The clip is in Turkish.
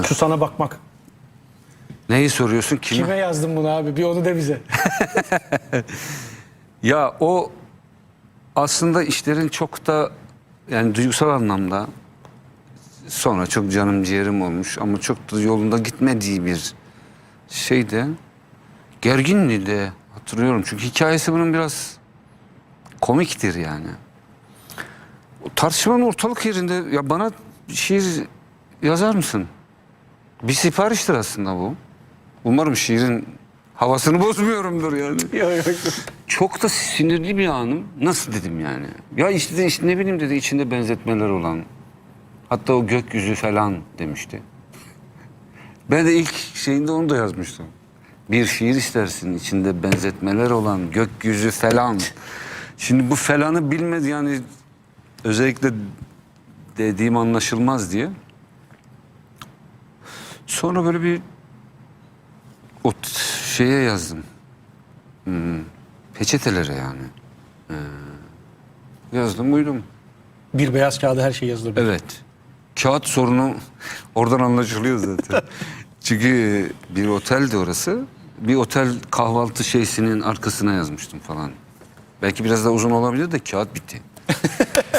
Şu sana bakmak. Neyi soruyorsun? Kime? Kime yazdın bunu abi? Bir onu de bize. Ya o aslında işlerin çok da yani duygusal anlamda sonra çok canım ciğerim olmuş ama çok da yolunda gitmediği bir şeydi. Gergindi de hatırlıyorum. Çünkü hikayesi bunun biraz komiktir yani. O tartışmanın ortalık yerinde ya bana şiir yazar mısın? Bir sipariştir aslında bu. Umarım şiirin havasını bozmuyorumdur yani. Çok da sinirli bir anım. Nasıl dedim yani? Ya işte, işte ne bileyim dedi içinde benzetmeler olan. Hatta o gökyüzü falan demişti. Ben de ilk şeyinde onu da yazmıştım. Bir şiir istersin içinde benzetmeler olan gökyüzü falan. Şimdi bu falanı bilmedi yani özellikle dediğim anlaşılmaz diye. Sonra böyle bir o şeye yazdım. Hmm, peçetelere yani. Ee, yazdım uydum. Bir beyaz kağıda her şey yazılır. Evet. Kağıt sorunu oradan anlaşılıyor zaten. Çünkü bir oteldi orası. Bir otel kahvaltı şeysinin arkasına yazmıştım falan. Belki biraz da uzun olabilir de kağıt bitti.